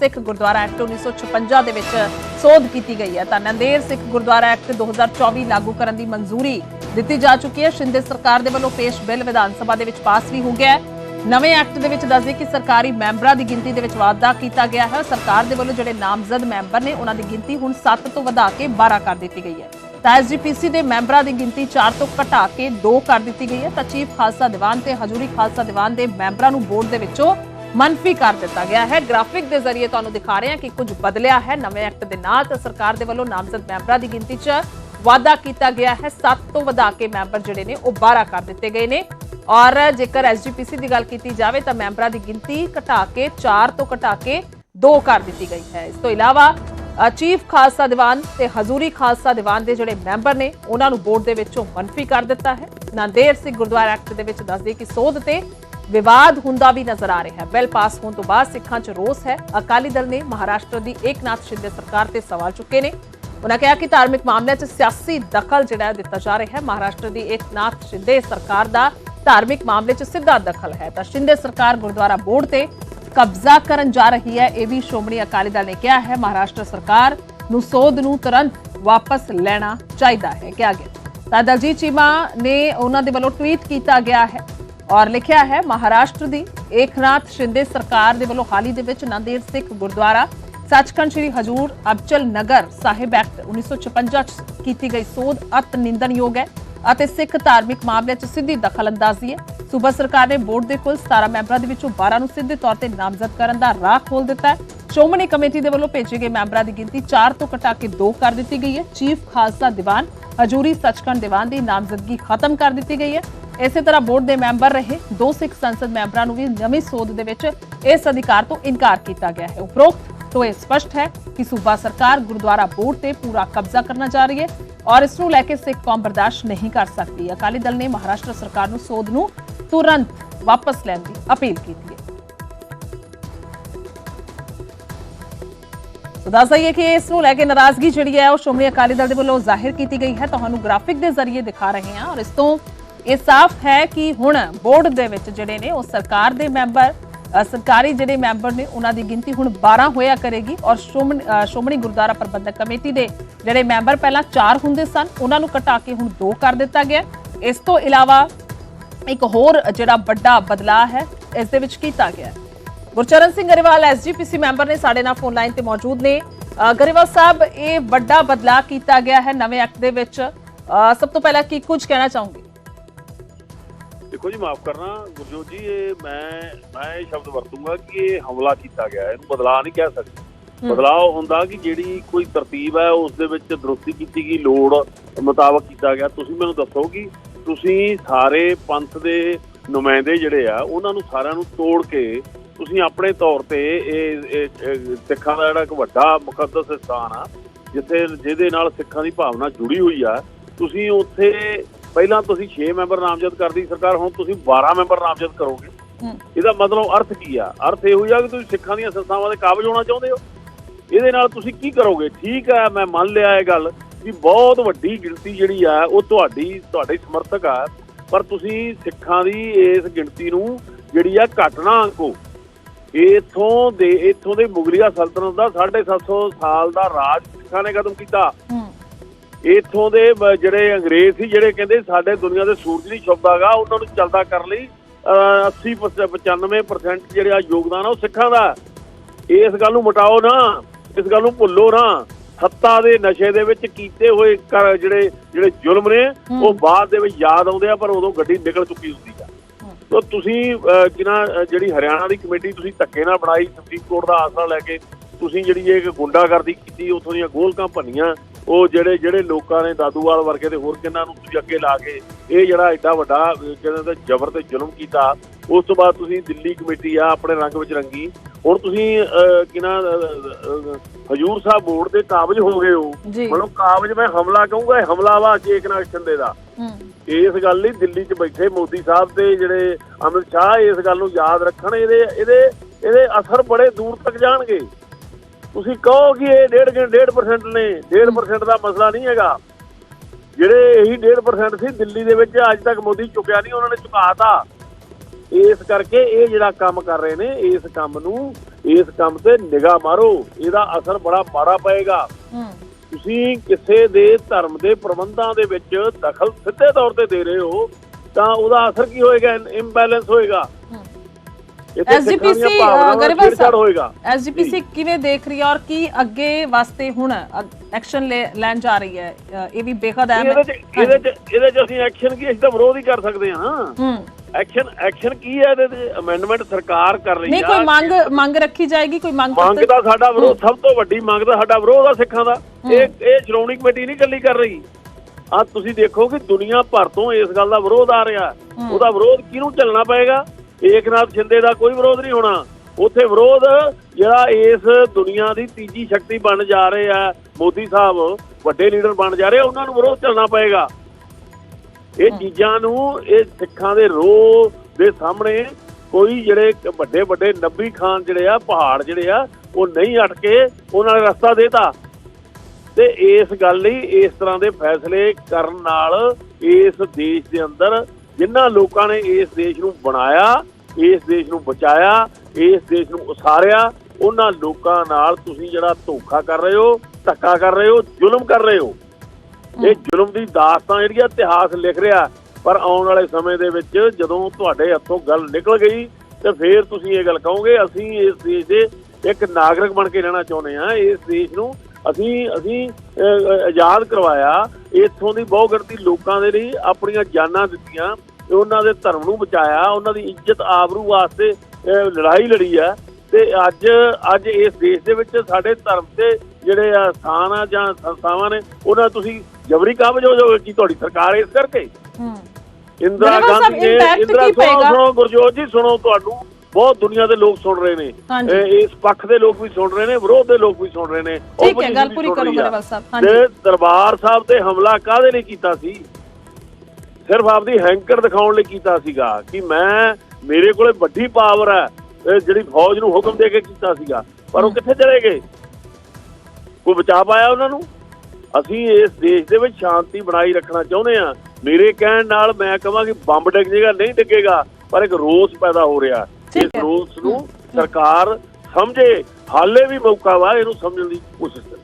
ਸਿੱਖ Gurdwara act 1956 ਦੇ ਵਿੱਚ ਸੋਧ ਕੀਤੀ ਗਈ ਹੈ। ਤਾਂ ਨੰਦੇੜ ਸਿੱਖ ਗੁਰਦੁਆਰਾ ਐਕਟ 2024 ਲਾਗੂ ਕਰਨ ਦੀ ਮਨਜ਼ੂਰੀ ਦਿੱਤੀ ਜਾ ਚੁੱਕੀ ਹੈ। ਸ਼ਿੰਦੇ ਸਰਕਾਰ ਦੇ ਵੱਲੋਂ ਪੇਸ਼ ਬਿੱਲ ਵਿਧਾਨ ਸਭਾ ਦੇ ਵਿੱਚ ਪਾਸ ਵੀ ਹੋ ਗਿਆ ਹੈ। ਨਵੇਂ ਐਕਟ ਦੇ ਵਿੱਚ ਦੱਸਦੇ ਕਿ ਸਰਕਾਰੀ ਮੈਂਬਰਾਂ ਦੀ ਗਿਣਤੀ ਦੇ ਵਿੱਚ ਵਾਧਾ ਕੀਤਾ ਗਿਆ ਹੈ। ਸਰਕਾਰ ਦੇ ਵੱਲੋਂ ਜਿਹੜੇ ਨਾਮਜ਼ਦ ਮੈਂਬਰ ਨੇ, ਉਹਨਾਂ ਦੀ ਗਿਣਤੀ ਹੁਣ 7 ਤੋਂ ਵਧਾ ਕੇ 12 ਕਰ ਦਿੱਤੀ ਗਈ ਹੈ। ਤਾਂ ਐਸਜੀਪੀਸੀ ਦੇ ਮੈਂਬਰਾਂ ਦੀ ਗਿਣਤੀ 4 ਤੋਂ ਘਟਾ ਕੇ 2 ਕਰ ਦਿੱਤੀ ਗਈ ਹੈ। ਤਾਂ ਚੀਫ ਖਾਲਸਾ ਦੀਵਾਨ ਤੇ ਹਜ਼ੂਰੀ ਖਾਲਸਾ ਦੀਵਾਨ ਦੇ ਮੈਂਬਰਾਂ ਨੂੰ ਬੋਰਡ ਦੇ ਵਿੱਚੋਂ ਮੰਨਫੀ ਕਰ ਦਿੱਤਾ ਗਿਆ ਹੈ। ਗ੍ਰਾਫਿਕ ਦੇ ਜ਼ਰੀਏ ਤੁਹਾਨੂੰ ਦਿਖਾ ਰਹੇ ਹਾਂ ਕਿ ਕੁਝ ਬਦਲਿਆ ਹੈ ਨਵੇਂ ਐਕਟ ਦੇ ਨਾਲ। ਤਾਂ ਸਰਕਾਰ ਦੇ ਵੱਲੋਂ ਨਾਮਜ਼ਦ ਮੈਂਬਰਾਂ ਦੀ ਗਿਣਤੀ 'ਚ ਵਾਧਾ ਕੀਤਾ ਗਿਆ ਹੈ। 7 ਤੋਂ ਵਧਾ ਕੇ ਮੈਂਬਰ ਜਿਹੜੇ ਨੇ, ਉਹ 12 ਕਰ ਦਿੱਤੇ ਗਏ ਨੇ। ਔਰ ਜੇਕਰ ਐਸਜੀਪੀਸੀ ਦੀ ਗੱਲ ਕੀਤੀ ਜਾਵੇ, ਤਾਂ ਮੈਂਬਰਾਂ ਦੀ ਗਿਣਤੀ ਘਟਾ ਕੇ 4 ਤੋਂ ਘਟਾ ਕੇ 2 ਕਰ ਦਿੱਤੀ ਗਈ ਹੈ। ਇਸ ਤੋਂ ਇਲਾਵਾ ਚੀਫ ਖਾਲਸਾ ਦੀਵਾਨ ਤੇ ਹਜ਼ੂਰੀ ਖਾਲਸਾ ਦੀਵਾਨ ਦੇ ਜਿਹੜੇ ਮੈਂਬਰ ਨੇ, ਉਹਨਾਂ ਨੂੰ ਬੋਰਡ ਦੇ ਵਿੱਚੋਂ ਮਨਫੀ ਕਰ ਦਿੱਤਾ ਹੈ। ਨਾਂਦੇੜ ਸਿੰਘ ਗੁਰਦੁਆਰਾ ਐਕਟ ਦੇ ਵਿੱਚ ਦੱਸਦੇ ਕਿ ਸੋਧ ਤੇ ਵਿਵਾਦ ਹੁੰਦਾ ਵੀ ਨਜ਼ਰ ਆ ਰਿਹਾ ਹੈ। ਬਿੱਲ ਪਾਸ ਹੋਣ ਤੋਂ ਬਾਅਦ ਸਿੱਖਾਂ 'ਚ ਰੋਸ ਹੈ। ਅਕਾਲੀ ਦਲ ਨੇ ਮਹਾਰਾਸ਼ਟਰ ਦੀ ਏਕਨਾਥ ਸ਼ਿੰਦੇ ਸਰਕਾਰ ਤੇ ਸਵਾਲ ਚੁੱਕੇ ਨੇ। ਉਹਨਾਂ ਕਿਹਾ ਕਿ ਧਾਰਮਿਕ ਮਾਮਲਿਆਂ 'ਚ ਸਿਆਸੀ ਦਖਲ ਜਿਹੜਾ ਦਿੱਤਾ ਜਾ ਰਿਹਾ ਹੈ। ਮਹਾਰਾਸ਼ਟਰ ਦੀ ਏਕਨਾਥ ਸ਼ਿੰਦੇ ਸਰਕਾਰ ਦਾ ਧਾਰਮਿਕ ਮਾਮਲੇ 'ਚ ਸਿੱਧਾ ਦਖਲ ਹੈ। ਤਾਂ ਸ਼ਿੰਦੇ ਸਰਕਾਰ ਗੁਰਦੁਆਰਾ ਬੋਰਡ ਤੇ ਕਬਜ਼ਾ ਕਰਨ ਜਾ ਰਹੀ ਹੈ। ਇਹ ਵੀ ਸ਼੍ਰੋਮਣੀ ਅਕਾਲੀ ਦਲ ਨੇ ਕਿਹਾ ਹੈ। ਮਹਾਰਾਸ਼ਟਰ ਸਰਕਾਰ ਨੂੰ ਸੋਧ ਨੂੰ ਤੁਰੰਤ ਵਾਪਸ ਲੈਣਾ ਚਾਹੀਦਾ ਹੈ। ਕਿਹਾ ਗਿਆ ਤਾਂ ਦਲਜੀਤ ਚੀਮਾ ਨੇ ਉਹਨਾਂ ਦੇ ਵੱਲੋਂ ਟਵੀਟ ਕੀਤਾ ਗਿਆ ਹੈ। ਔਰ ਲਿਖਿਆ ਹੈ, ਮਹਾਰਾਸ਼ਟਰ ਦੀ ਏਕਨਾਥ ਸ਼ਿੰਦੇ ਸਰਕਾਰ ਦੇ ਵੱਲੋਂ ਹਾਲ ਦੇ ਵਿੱਚ ਨੰਦੇੜ ਸਿੱਖ ਗੁਰਦੁਆਰਾ ਸੱਚਖੰਡ ਸ੍ਰੀ ਹਜੂਰ ਅਬਚਲ ਨਗਰ ਸਾਹਿਬ ਐਕਟ 1956 ਚ ਕੀਤੀ ਗਈ ਸੋਧ ਅਤ ਨਿੰਦਨਯੋਗ ਹੈ ਅਤੇ ਸਿੱਖ ਧਾਰਮਿਕ ਮਾਮਲਿਆਂ 'ਚ ਸਿੱਧੀ ਦਖਲਅੰਦਾਜ਼ੀ ਹੈ। ਸੂਬਾ ਸਰਕਾਰ ਨੇ ਬੋਰਡ ਦੇ ਕੁੱਲ 17 ਮੈਂਬਰਾਂ ਦੇ ਵਿੱਚੋਂ 12 ਨੂੰ ਸਿੱਧੇ ਤੌਰ ਤੇ ਨਾਮਜ਼ਦ ਕਰਨ ਦਾ ਰਾਹ ਖੋਲ ਦਿੱਤਾ ਹੈ। ਸ਼੍ਰੋਮਣੀ ਕਮੇਟੀ ਦੇ ਵੱਲੋਂ ਭੇਜੇ ਗਏ ਮੈਂਬਰਾਂ ਦੀ ਗਿਣਤੀ 4 ਤੋਂ ਘਟਾ ਕੇ 2 ਕਰ ਦਿੱਤੀ ਗਈ ਹੈ। ਚੀਫ ਖਾਲਸਾ ਦੀਵਾਨ ਹਜੂਰੀ ਸੱਚਖੰਡ ਦੀਵਾਨ ਦੀ ਨਾਮਜ਼ਦਗੀ ਖਤਮ ਕਰ ਦਿੱਤੀ ਗਈ ਹੈ। ਇਸੇ ਤਰ੍ਹਾਂ ਬੋਰਡ ਦੇ ਮੈਂਬਰ ਰਹੇ ਦੋ ਸਿੱਖ ਸੰਸਦ ਮੈਂਬਰਾਂ ਨੂੰ ਵੀ ਨਵੀਂ ਸੋਧ ਦੇ ਵਿੱਚ ਇਸ ਅਧਿਕਾਰ ਤੋਂ ਇਨਕਾਰ ਕੀਤਾ ਗਿਆ ਹੈ। ਉਪਰੋਕਤ ਤੋਂ ਇਹ ਸਪਸ਼ਟ ਹੈ ਕਿ ਸੂਬਾ ਸਰਕਾਰ ਗੁਰਦੁਆਰਾ ਬੋਰਡ ਤੇ ਪੂਰਾ ਕਬਜ਼ਾ ਕਰਨਾ ਚਾਹ ਰਹੀ ਹੈ ਔਰ ਇਸ ਨੂੰ ਲੈ ਕੇ ਸਿੱਖ ਕੌਮ ਬਰਦਾਸ਼ਤ ਨਹੀਂ ਕਰ ਸਕਦੀ। ਅਕਾਲੀ ਦਲ ਨੇ ਮਹਾਰਾਸ਼ਟਰ ਸਰਕਾਰ ਨੂੰ ਸੋਧ ਨੂੰ ਤੁਰੰਤ ਵਾਪਸ ਲੈਣ ਦੀ ਅਪੀਲ ਕੀਤੀ ਹੈ। ਦੱਸ ਦਈਏ ਕਿ ਇਸ ਨੂੰ ਲੈ ਕੇ ਨਾਰਾਜ਼ਗੀ ਜਿਹੜੀ ਹੈ ਉਹ ਸ਼੍ਰੋਮਣੀ ਅਕਾਲੀ ਦਲ ਦੇ ਵੱਲੋਂ ਜ਼ਾਹਿਰ ਕੀਤੀ ਗਈ ਹੈ। ਤੁਹਾਨੂੰ ਗ੍ਰਾਫਿਕ ਦੇ ਜ਼ਰੀਏ ਦਿਖਾ ਰਹੇ ਹਾਂ ਔਰ ਇਸ ਤੋਂ ਇਹ ਸਾਫ਼ ਹੈ ਕਿ ਹੁਣ ਬੋਰਡ ਦੇ ਵਿੱਚ ਜਿਹੜੇ ਨੇ ਉਹ ਸਰਕਾਰ ਦੇ ਮੈਂਬਰ ਸਰਕਾਰੀ ਜਿਹੜੇ ਮੈਂਬਰ ਨੇ ਉਹਨਾਂ ਦੀ ਗਿਣਤੀ ਹੁਣ 12 ਹੋਇਆ ਕਰੇਗੀ ਔਰ ਸ਼੍ਰੋਮਣੀ ਅ, ਸ਼੍ਰੋਮਣੀ ਗੁਰਦੁਆਰਾ ਪ੍ਰਬੰਧਕ ਕਮੇਟੀ ਦੇ ਜਿਹੜੇ ਮੈਂਬਰ ਪਹਿਲਾਂ 4 ਹੁੰਦੇ ਸਨ ਉਹਨਾਂ ਨੂੰ ਘਟਾ ਕੇ ਹੁਣ 2 ਕਰ ਦਿੱਤਾ ਗਿਆ। ਇਸ ਤੋਂ ਇਲਾਵਾ ਇੱਕ ਹੋਰ ਜਿਹੜਾ ਵੱਡਾ ਬਦਲਾਅ ਹੈ ਇਸ ਦੇ ਵਿੱਚ ਕੀਤਾ ਗਿਆ ਗੁਰਚਰਨ ਸਿੰਘ ਗਰੇਵਾਲ ਐਸਜੀਪੀਸੀ ਮੈਂਬਰ ਨੇ ਸਾਡੇ ਨਾਲ ਫੋਨ ਲਾਈਨ ਤੇ ਮੌਜੂਦ ਨੇ। ਗਰੇਵਾਲ ਸਾਹਿਬ ਇਹ ਵੱਡਾ ਬਦਲਾਅ ਕੀਤਾ ਗਿਆ ਹੈ ਨਵੇਂ ਐਕਟ ਦੇ ਵਿੱਚ। ਸਭ ਤੋਂ ਪਹਿਲਾਂ ਕੀ ਕੁਝ ਕਹਿਣਾ ਚਾਹੋਗੇ? ਦੇਖੋ ਜੀ ਮਾਫ ਕਰਨਾ ਗੁਰਜੋਤ ਜੀ ਇਹ ਮੈਂ ਮੈਂ ਇਹ ਸ਼ਬਦ ਵਰਤੂੰਗਾ ਕਿ ਇਹ ਹਮਲਾ ਕੀਤਾ ਗਿਆ। ਇਹਨੂੰ ਬਦਲਾਅ ਨਹੀਂ ਕਹਿ ਸਕਦੇ ਬਦਲਾਅ ਹੁੰਦਾ ਕਿ ਜਿਹੜੀ ਕੋਈ ਤਰਤੀਬ ਹੈ ਉਸ ਦੇ ਵਿੱਚ ਦਰੁਸਤੀ ਕੀਤੀ ਗਈ ਲੋੜ ਮੁਤਾਬਕ ਕੀਤਾ ਗਿਆ ਤੁਸੀਂ ਮੈਨੂੰ ਦੱਸੋ ਕਿ ਤੁਸੀਂ ਸਾਰੇ ਪੰਥ ਦੇ ਨੁਮਾਇੰਦੇ ਜਿਹੜੇ ਆ ਉਹਨਾਂ ਨੂੰ ਸਾਰਿਆਂ ਨੂੰ ਤੋੜ ਕੇ ਤੁਸੀਂ ਆਪਣੇ ਤੌਰ ਤੇ ਇਹ ਸਿੱਖਾਂ ਦਾ ਜਿਹੜਾ ਇੱਕ ਵੱਡਾ ਮੁਕੱਦਸ ਸਥਾਨ ਆ ਜਿੱਥੇ ਜਿਹਦੇ ਨਾਲ ਸਿੱਖਾਂ ਦੀ ਭਾਵਨਾ ਜੁੜੀ ਹੋਈ ਆ ਤੁਸੀਂ ਉੱਥੇ ਪਹਿਲਾਂ ਤੁਸੀਂ 6 ਮੈਂਬਰ ਨਾਮਜ਼ਦ ਕਰਦੀ ਸਰਕਾਰ ਹੁਣ ਤੁਸੀਂ 12 ਮੈਂਬਰ ਨਾਮਜ਼ਦ ਕਰੋਗੇ। ਇਹਦਾ ਮਤਲਬ ਅਰਥ ਕੀ ਆ? ਅਰਥ ਇਹੋ ਹੀ ਆ ਕਿ ਤੁਸੀਂ ਸਿੱਖਾਂ ਦੀਆਂ ਸੰਸਥਾਵਾਂ ਦੇ ਕਾਬਜ ਹੋਣਾ ਚਾਹੁੰਦੇ ਹੋ। ਇਹਦੇ ਨਾਲ ਤੁਸੀਂ ਕੀ ਕਰੋਗੇ? ਠੀਕ ਆ ਮੈਂ ਮੰਨ ਲਿਆ ਇਹ ਗੱਲ ਕਿ ਬਹੁਤ ਵੱਡੀ ਗਿਣਤੀ ਜਿਹੜੀ ਆ ਉਹ ਤੁਹਾਡੀ ਤੁਹਾਡੇ ਸਮਰਥਕ ਆ। ਪਰ ਤੁਸੀਂ ਸਿੱਖਾਂ ਦੀ ਇਸ ਗਿਣਤੀ ਨੂੰ ਜਿਹੜੀ ਆ ਘਟਣਾ ਅੰਕੋ ਇਥੋਂ ਦੇ ਇਥੋਂ ਦੇ ਮੁਗਲਿਆ ਸਲਤਨਤ ਦਾ 750 ਸਾਲ ਦਾ ਰਾਜ ਸਿੱਖਾਂ ਨੇ ਕਦਮ ਕੀਤਾ। ਇਥੋਂ ਦੇ ਜਿਹੜੇ ਅੰਗਰੇਜ਼ ਸੀ ਜਿਹੜੇ ਕਹਿੰਦੇ ਸਾਡੇ ਦੁਨੀਆ ਦੇ ਸੂਰਜ ਨਹੀਂ ਛੁਪਦਾਗਾ ਉਹਨਾਂ ਨੂੰ ਚੱਲਦਾ ਕਰਨ ਲਈ ਅਹ, 80 95% ਜਿਹੜੇ ਯੋਗਦਾਨ ਆ ਉਹ ਸਿੱਖਾਂ ਦਾ। ਇਸ ਗੱਲ ਨੂੰ ਮਿਟਾਓ ਨਾ ਇਸ ਗੱਲ ਨੂੰ ਭੁੱਲੋ ਨਾ। ਸੱਤਾ ਦੇ ਨਸ਼ੇ ਦੇ ਵਿੱਚ ਕੀਤੇ ਹੋਏ ਕਰ- ਜਿਹੜੇ ਜਿਹੜੇ ਜ਼ੁਲਮ ਨੇ ਉਹ ਬਾਅਦ ਦੇ ਵਿੱਚ ਯਾਦ ਆਉਂਦੇ ਆ ਪਰ ਉਦੋਂ ਗੱਡੀ ਨਿਕਲ ਚੁੱਕੀ ਹੁੰਦੀ ਆ। ਤੋ ਤੁਸੀਂ ਕਿਨਾ ਜਿਹੜੀ ਹਰਿਆਣਾ ਦੀ ਕਮੇਟੀ ਤੁਸੀਂ ਧੱਕੇ ਨਾਲ ਬਣਾਈ ਸੁਪਰੀਮ ਕੋਰਟ ਦਾ ਆਸਰਾ ਲੈ ਕੇ ਤੁਸੀਂ ਜਿਹੜੀ ਇਹ ਗੁੰਡਾਗਰਦੀ ਕੀਤੀ ਉਥੋਂ ਦੀਆਂ ਗੋਲਕਾਂ ਭੰਨੀਆਂ ਉਹ ਜਿਹੜੇ ਜਿਹੜੇ ਲੋਕਾਂ ਨੇ ਦਾਦੂਵਾਲ ਵਰਗੇ ਤੇ ਹੋਰ ਕਿੰਨਾਂ ਨੂੰ ਤੁਸੀਂ ਅੱਗੇ ਲਾ ਕੇ ਇਹ ਜਿਹੜਾ ਐਡਾ ਵੱਡਾ ਕਹਿੰਦੇ ਤੇ ਜ਼ਬਰ ਤੇ ਜ਼ੁਲਮ ਕੀਤਾ ਉਸ ਤੋਂ ਬਾਅਦ ਤੁਸੀਂ ਦਿੱਲੀ ਕਮੇਟੀ ਆ ਆਪਣੇ ਰੰਗ ਵਿੱਚ ਰੰਗੀ। ਹੁਣ ਤੁਸੀਂ ਕਿਨਾ ਹਜੂਰ ਸਾਹਿਬ ਬੋਰਡ ਦੇ ਕਾਬਜ ਹੋ ਗਏ ਹੋ। ਮਤਲਬ ਕਾਬਜ ਮੈਂ ਹਮਲਾ ਕਹੂੰਗਾ ਇਹ ਹਮਲਾ ਵਾ ਚੇਕਨਾਥ ਸ਼ਿੰਦੇ ਦਾ। ਹੂੰ। ਇਸ ਗੱਲ ਲਈ ਦਿੱਲੀ 'ਚ ਬੈਠੇ ਮੋਦੀ ਸਾਹਿਬ ਤੇ ਜਿਹੜੇ ਅਮਿਤ ਸ਼ਾਹ ਇਸ ਗੱਲ ਨੂੰ ਯਾਦ ਰੱਖਣ ਇਹਦੇ ਇਹਦੇ ਇਹਦੇ ਅਸਰ ਬੜੇ ਦੂਰ ਤੱਕ ਜਾਣਗੇ। ਤੁਸੀਂ ਕਹੋ ਕਿ ਇਹ 1.5 1.5% ਨੇ 1.5% ਦਾ ਮਸਲਾ ਨਹੀਂ ਹੈਗਾ। ਜਿਹੜੇ ਇਹੀ 1.5% ਸੀ ਦਿੱਲੀ ਦੇ ਵਿੱਚ ਅੱਜ ਤੱਕ ਮੋਦੀ ਚੁੱਕਿਆ ਨਹੀਂ ਉਹਨਾਂ ਨੇ ਚੁਕਾਤਾ। ਇਸ ਕਰਕੇ ਇਹ ਜਿਹੜਾ ਕੰਮ ਕਰ ਰਹੇ ਨੇ ਇਸ ਕੰਮ ਨੂੰ ਇਸ ਕੰਮ ਤੇ ਨਿਗਾਹ ਮਾਰੋ। ਇਹਦਾ ਅਸਰ ਬੜਾ ਮਾੜਾ ਪਏਗਾ। ਤੁਸੀਂ ਕਿਸੇ ਦੇ ਧਰਮ ਦੇ ਪ੍ਰਬੰਧਾਂ ਦੇ ਵਿੱਚ ਦਖਲ ਸਿੱਧੇ ਤੌਰ ਤੇ ਦੇ ਰਹੇ ਹੋ ਤਾਂ ਉਹਦਾ ਅਸਰ ਕੀ ਹੋਏਗਾ? ਇੰਬੈਲੈਂਸ ਹੋਏਗਾ। ਹੂੰ ਅ, ਗਰੇਵਾਲ ਸਾਹਿਬ। ਹੋਏਗਾ। ਐਸਜੀਪੀਸੀ ਕਿਵੇਂ ਦੇਖ ਰਹੀ ਹੈ ਔਰ ਕੀ ਅੱਗੇ ਵਾਸਤੇ ਹੁਣ ਐਕਸ਼ਨ ਲੈਣ ਜਾ ਰਹੀ ਹੈ? ਇਹ ਵੀ ਅਹਿਮ ਚ ਹੈ। ਇਹਦੇ ਚ ਇਹਦੇ ਚ ਅਸੀਂ ਐਕਸ਼ਨ ਕੀ ਅਸੀਂ ਤਾਂ ਵਿਰੋਧ ਹੀ ਕਰ ਸਕਦੇ ਹਾਂ। ਹੂੰ। ਐਕਸ਼ਨ ਐਕਸ਼ਨ ਕੀ ਹੈ ਇਹਦੇ ਤੇ ਅਮੈਂਡਮੈਂਟ ਸਰਕਾਰ ਕਰ ਰਹੀ ਨਹੀਂ ਆ। ਕੋਈ ਮੰਗ ਮੰਗ ਰੱਖੀ ਜਾਏਗੀ ਕੋਈ ਮੰਗ ਮੰਗ? ਦਾ ਸਾਡਾ ਵਿਰੋਧ ਸਭ ਤੋਂ ਵੱਡੀ ਮੰਗ ਦਾ ਸਾਡਾ ਵਿਰੋਧ ਆ ਸਿੱਖਾਂ ਦਾ। ਇਹ ਇਹ ਸ਼੍ਰੋਮਣੀ ਕਮੇਟੀ ਨਹੀਂ ਇਕੱਲੀ ਕਰ ਰਹੀ। ਆ ਤੁਸੀਂ ਦੇਖੋ ਕਿ ਦੁਨੀਆ ਭਰ ਤੋਂ ਇਸ ਗੱਲ ਦਾ ਵਿਰੋਧ ਆ ਰਿਹਾ। ਉਹਦਾ ਵਿਰੋਧ ਕਿਹਨੂੰ ਚੱਲਣਾ ਪਏਗਾ? ਏਕਨਾਥ ਸ਼ਿੰਦੇ ਦਾ ਕੋਈ ਵਿਰੋਧ ਨਹੀਂ ਹੋਣਾ। ਉੱਥੇ ਵਿਰੋਧ ਜਿਹੜਾ ਇਸ ਦੁਨੀਆ ਦੀ ਤੀਜੀ ਸ਼ਕਤੀ ਬਣ ਜਾ ਰਹੇ ਆ, ਮੋਦੀ ਸਾਹਿਬ ਵੱਡੇ ਲੀਡਰ ਬਣ ਜਾ ਰਹੇ ਉਹਨਾਂ ਨੂੰ ਵਿਰੋਧ ਚੱਲਣਾ ਪਏਗਾ। ਇਹ ਚੀਜ਼ਾਂ ਨੂੰ, ਇਹ ਸਿੱਖਾਂ ਦੇ ਰੋਹ ਦੇ ਸਾਹਮਣੇ ਕੋਈ ਜਿਹੜੇ ਵੱਡੇ ਵੱਡੇ ਨੱਬੀ ਖਾਨ ਜਿਹੜੇ ਆ, ਪਹਾੜ ਜਿਹੜੇ ਆ, ਉਹ ਨਹੀਂ ਅਟਕੇ, ਉਹਨਾਂ ਨੇ ਰਸਤਾ ਦੇਤਾ। ਤੇ ਇਸ ਗੱਲ ਲਈ ਇਸ ਤਰ੍ਹਾਂ ਦੇ ਫੈਸਲੇ ਕਰਨ ਨਾਲ ਇਸ ਦੇਸ਼ ਦੇ ਅੰਦਰ ਜਿਨ੍ਹਾਂ ਲੋਕਾਂ ਨੇ ਇਸ ਦੇਸ਼ ਨੂੰ ਬਣਾਇਆ ਇਸ ਦੇਸ਼ ਨੂੰ ਬਚਾਇਆ ਇਸ ਦੇਸ਼ ਨੂੰ ਉਸਾਰਿਆ ਉਹਨਾਂ ਲੋਕਾਂ ਨਾਲ ਤੁਸੀਂ ਜਿਹੜਾ ਧੋਖਾ ਕਰ ਰਹੇ ਹੋ ਧੱਕਾ ਕਰ ਰਹੇ ਹੋ ਜ਼ੁਲਮ ਕਰ ਰਹੇ ਹੋ। ਇਹ ਜ਼ੁਲਮ ਦੀ ਦਾਸਤਾਨ ਜਿਹੜੀ ਇਤਿਹਾਸ ਲਿਖ ਰਿਹਾ ਪਰ ਆਉਣ ਵਾਲੇ ਸਮੇਂ ਦੇ ਵਿੱਚ ਜਦੋਂ ਤੁਹਾਡੇ ਹੱਥੋਂ ਗੱਲ ਨਿਕਲ ਗਈ ਤੇ ਫਿਰ ਤੁਸੀਂ ਇਹ ਗੱਲ ਕਹੋਗੇ ਅਸੀਂ ਇਸ ਦੇਸ਼ ਦੇ ਇੱਕ ਨਾਗਰਿਕ ਬਣ ਕੇ ਰਹਿਣਾ ਚਾਹੁੰਦੇ ਆ ਇਸ ਦੇਸ਼ ਨੂੰ ਅਸੀਂ ਅਸੀਂ ਆਜ਼ਾਦ ਕਰਵਾਇਆ। ਇੱਥੋਂ ਦੀ ਬਹੁ ਗਿਣਤੀ ਲੋਕਾਂ ਦੇ ਲਈ ਆਪਣੀਆਂ ਜਾਨਾਂ ਦਿੱਤੀਆਂ। ਤੇ ਉਹਨਾਂ ਦੇ ਧਰਮ ਨੂੰ ਬਚਾਇਆ ਉਹਨਾਂ ਦੀ ਇੱਜ਼ਤ ਆਬਰੂ ਵਾਸਤੇ ਲੜਾਈ ਲੜੀ ਆ। ਤੇ ਅੱਜ ਅੱਜ ਇਸ ਦੇਸ਼ ਦੇ ਵਿੱਚ ਸਾਡੇ ਧਰਮ ਤੇ ਜਿਹੜੇ ਆ ਸਥਾਨ ਆ ਜਾਂ ਸੰਸਥਾਵਾਂ ਨੇ ਉਹਨਾਂ ਤੁਸੀਂ ਜਬਰੀ ਕਾਬਜ ਹੋ ਜਾਓਗੇ ਕੀ ਤੁਹਾਡੀ ਸਰਕਾਰ ਇਸ ਕਰਕੇ? ਹੂੰ। ਇੰਦਰਾ ਗਾਂਧੀ ਨੇ ਇੰਦਰਾ ਸੁਣੋ ਗੁਰਜੋਤ ਜੀ ਸੁਣੋ ਤੁਹਾਨੂੰ ਬਹੁਤ ਦੁਨੀਆ ਦੇ ਲੋਕ ਸੁਣ ਰਹੇ ਨੇ। ਇਸ ਪੱਖ ਦੇ ਲੋਕ ਵੀ ਸੁਣ ਰਹੇ ਨੇ ਵਿਰੋਧ ਦੇ ਲੋਕ ਵੀ ਸੁਣ ਰਹੇ ਨੇ। ਠੀਕ ਹੈ ਗੱਲ ਪੂਰੀ ਕਰੋ। ਗਰੇਵਾਲ ਸਾਹਿਬ ਹਾਂਜੀ। ਤੇ ਦਰਬਾਰ ਸਾਹਿਬ ਤੇ ਹਮਲਾ ਕਾਹਦੇ ਲਈ ਕੀਤਾ ਸੀ? ਸਿਰਫ ਆਪਦੀ ਹੈਂਕਰ ਦਿਖਾਉਣ ਲਈ ਕੀਤਾ ਸੀਗਾ ਕਿ ਮੈਂ ਮੇਰੇ ਕੋਲੇ ਵੱਡੀ ਪਾਵਰ ਹੈ ਜਿਹੜੀ ਫੌਜ ਨੂੰ ਹੁਕਮ ਦੇ ਕੇ ਕੀਤਾ ਸੀਗਾ। ਪਰ ਉਹ ਕਿੱਥੇ ਚਲੇ ਗਏ? ਕੋਈ ਬਚਾ ਪਾਇਆ ਉਹਨਾਂ ਨੂੰ? ਅਸੀਂ ਇਸ ਦੇਸ਼ ਦੇ ਵਿੱਚ ਸ਼ਾਂਤੀ ਬਣਾਈ ਰੱਖਣਾ ਚਾਹੁੰਦੇ ਆ ਮੇਰੇ ਕਹਿਣ ਨਾਲ ਮੈਂ ਕਹਾਂ ਕਿ ਬੰਬ ਡਿੱਗ ਜਾਏਗਾ ਨਹੀਂ ਡਿੱਗੇਗਾ ਪਰ ਇੱਕ ਰੋਸ ਪੈਦਾ ਹੋ ਰਿਹਾ। ਇਸ। ਰੋਸ ਨੂੰ ਸਰਕਾਰ ਸਮਝੇ। ਹਾਲੇ ਵੀ ਮੌਕਾ ਵਾ ਇਹਨੂੰ ਸਮਝਣ ਦੀ ਕੋਸ਼ਿਸ਼ ਕਰੇ।